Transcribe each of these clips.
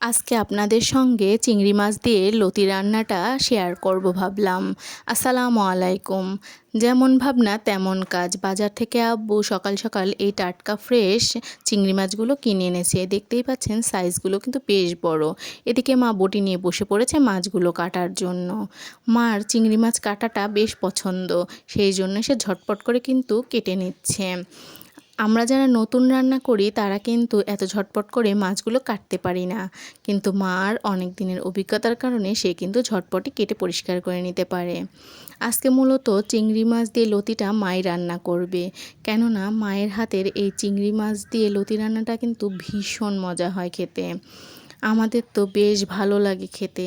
আজকে আপনাদের সঙ্গে চিংড়ি মাছ দিয়ে লতি রান্নাটা শেয়ার করব ভাবলাম। আসসালামু আলাইকুম। যেমন ভাবনা, তেমন কাজ। বাজার থেকে আব্বু সকাল সকাল এই টাটকা ফ্রেশ চিংড়ি মাছগুলো কিনে এনেছে। দেখতেই পাচ্ছেন সাইজগুলো কিন্তু বেশ বড়। এদিকে মা বটি নিয়ে বসে পড়েছে মাছগুলো কাটার জন্য। মার চিংড়ি মাছ কাটাটা বেশ পছন্দ। সেই জন্য সে ঝটপট করে কিন্তু কেটে নিচ্ছে। আমরা যারা নতুন রান্না করি, তারা কিন্তু এত ঝটপট করে মাছগুলো কাটতে পারি না। কিন্তু মার অনেক দিনের অভিজ্ঞতার কারণে সে কিন্তু ঝটপটই কেটে পরিষ্কার করে নিতে পারে। আজকে মূলত চিংড়ি মাছ দিয়ে লতিটা মাই রান্না করবে। কেননা মায়ের হাতের এই চিংড়ি মাছ দিয়ে লতি রান্নাটা কিন্তু ভীষণ মজা হয় খেতে। আমাদের তো বেশ ভালো লাগে খেতে।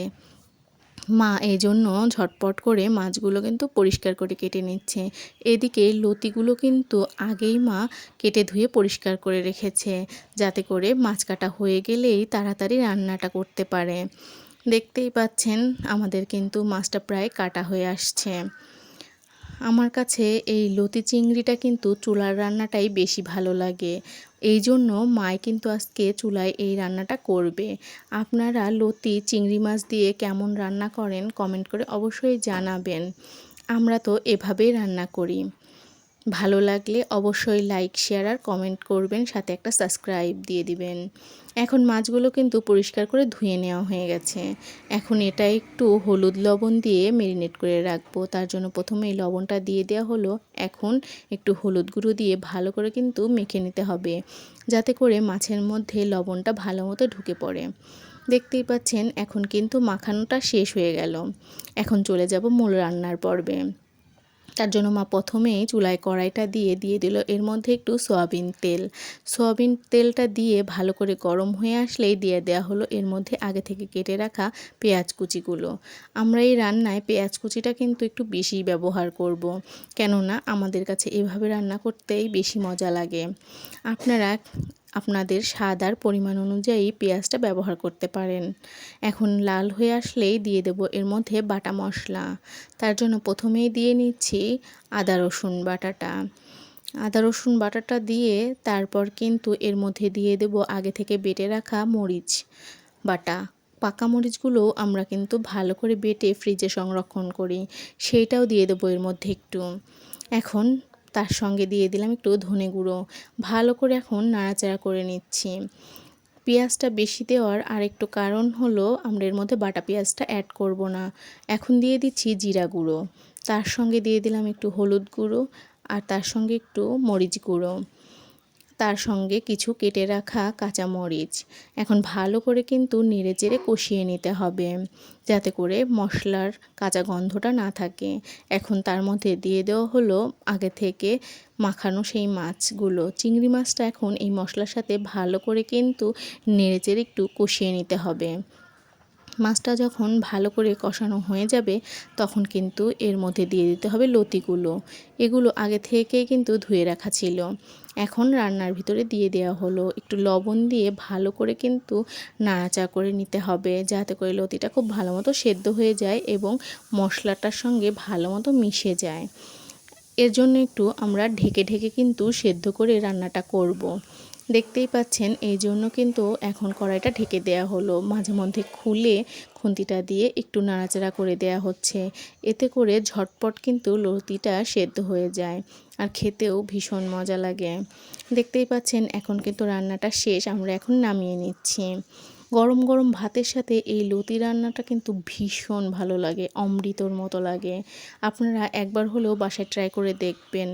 মা এই জন্য ঝটপট করে মাছগুলো কিন্তু পরিষ্কার করে কেটে নিচ্ছে। এদিকে লতিগুলো কিন্তু আগেই মা কেটে ধুয়ে পরিষ্কার করে রেখেছে, যাতে করে মাছ কাটা হয়ে গেলেই তাড়াতাড়ি রান্নাটা করতে পারে। দেখতেই পাচ্ছেন, আমাদের কিন্তু মাছটা প্রায় কাটা হয়ে আসছে। আমার কাছে এই লতি চিংড়িটা কিন্তু চুলার রান্নাটাই বেশি ভালো লাগে। এই জন্য মায় কিন্তু আজকে চুলায় এই রান্নাটা করবে। আপনারা লতি, চিংড়ি মাছ দিয়ে কেমন রান্না করেন কমেন্ট করে অবশ্যই জানাবেন। আমরা তো এভাবেই রান্না করি। ভালো লাগলে অবশ্যই লাইক শেয়ার আর কমেন্ট করবেন, সাথে একটা সাবস্ক্রাইব দিয়ে দিবেন। এখন মাছগুলো কিন্তু পরিষ্কার করে ধুয়ে নেওয়া হয়ে গেছে। এখন এটা একটু হলুদ লবণ দিয়ে মেরিনেট করে রাখব। তার জন্য প্রথমে এই লবণটা দিয়ে দেওয়া হলো। এখন একটু হলুদ গুঁড়ো দিয়ে ভালো করে কিন্তু মেখে নিতে হবে, যাতে করে মাছের মধ্যে লবণটা ভালো মতো ঢুকে পড়ে। দেখতেই পাচ্ছেন, এখন কিন্তু মাখানোটা শেষ হয়ে গেল। এখন চলে যাব মূল রান্নার পর্বে। তার জন্য মা প্রথমেই চুলায় কড়াইটা দিয়ে দিয়ে দিল। এর মধ্যে একটু সয়াবিন তেল। সয়াবিন তেলটা দিয়ে ভালো করে গরম হয়ে আসলেই দিয়ে দেওয়া হলো। এর মধ্যে আগে থেকে কেটে রাখা পেঁয়াজ কুচিগুলো। আমরা এই রান্নায় পেঁয়াজ কুচিটা কিন্তু একটু বেশি ব্যবহার করব। কেননা আমাদের কাছে এভাবে রান্না করতেই বেশি মজা লাগে। আপনারা আপনাদের স্বাদ আর পরিমাণ অনুযায়ী পেঁয়াজটা ব্যবহার করতে পারেন। এখন লাল হয়ে আসলেই দিয়ে দেব এর মধ্যে বাটা মশলা। তার জন্য প্রথমেই দিয়ে নিচ্ছি আদা, রসুন বাটাটা। আদা, রসুন বাটাটা দিয়ে তারপর কিন্তু এর মধ্যে দিয়ে দেব আগে থেকে বেটে রাখা মরিচ বাটা। পাকা মরিচগুলো আমরা কিন্তু ভালো করে বেটে ফ্রিজে সংরক্ষণ করি। সেইটাও দিয়ে দেবো এর মধ্যে একটু। এখন তার সঙ্গে দিয়ে দিলাম একটু ধনে গুঁড়ো। ভালো করে এখন নাড়াচাড়া করে নিচ্ছি। পেঁয়াজটা বেশি দেওয়ার আরেকটু কারণ হলো আমরা এর মধ্যে বাটা পেঁয়াজটা অ্যাড করব না। এখন দিয়ে দিচ্ছি জিরা গুঁড়ো। তার সঙ্গে দিয়ে দিলাম একটু হলুদ গুঁড়ো আর তার সঙ্গে একটু মরিচ গুঁড়ো। তার সঙ্গে কিছু কেটে রাখা কাঁচা মরিচ এখন ভালো করে কিন্তু নেড়ে চেড়ে কষিয়ে নিতে হবে, যাতে করে মশলার কাঁচা গন্ধটা না থাকে। এখন তার মধ্যে দিয়ে দেওয়া হলো আগে থেকে মাখানো সেই মাছগুলো। চিংড়ি মাছটা এখন এই মশলার সাথে ভালো করে কিন্তু নেড়ে চেড়ে একটু কষিয়ে নিতে হবে। মাছটা যখন ভালো করে কষানো হয়ে যাবে, তখন কিন্তু এর মধ্যে দিয়ে দিতে হবে লতিগুলো। এগুলো আগে থেকেই কিন্তু ধুয়ে রাখা ছিল। এখন রান্নার ভিতরে দিয়ে দেওয়া হলো। একটু লবণ দিয়ে ভালো করে কিন্তু নাড়াচা করে নিতে হবে, যাতে করে লতিটা খুব ভালো মতো সেদ্ধ হয়ে যায় এবং মশলাটার সঙ্গে ভালো মতো মিশে যায়। এর জন্য একটু আমরা ঢেকে ঢেকে কিন্তু সেদ্ধ করে রান্নাটা করব। দেখতেই পাচ্ছেন, এই জন্য কিন্তু এখন কড়াইটা ঢেকে দেয়া হলো। মাঝে মধ্যে খুলে খুন্তিটা দিয়ে একটু নাড়াচাড়া করে দেয়া হচ্ছে। এতে করে ঝটপট কিন্তু লতিটা সেদ্ধ হয়ে যায় আর খেতেও ভীষণ মজা লাগে। দেখতেই পাচ্ছেন, এখন কিন্তু রান্নাটা শেষ, আমরা এখন নামিয়ে নিচ্ছি। গরম গরম ভাতের সাথে এই লতি রান্নাটা কিন্তু ভীষণ ভালো লাগে, অমৃতর মতো লাগে। আপনারা একবার হলেও বাসায় ট্রাই করে দেখবেন।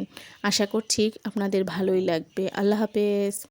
আশা করছি আপনাদের ভালোই লাগবে। আল্লাহ হাফেজ।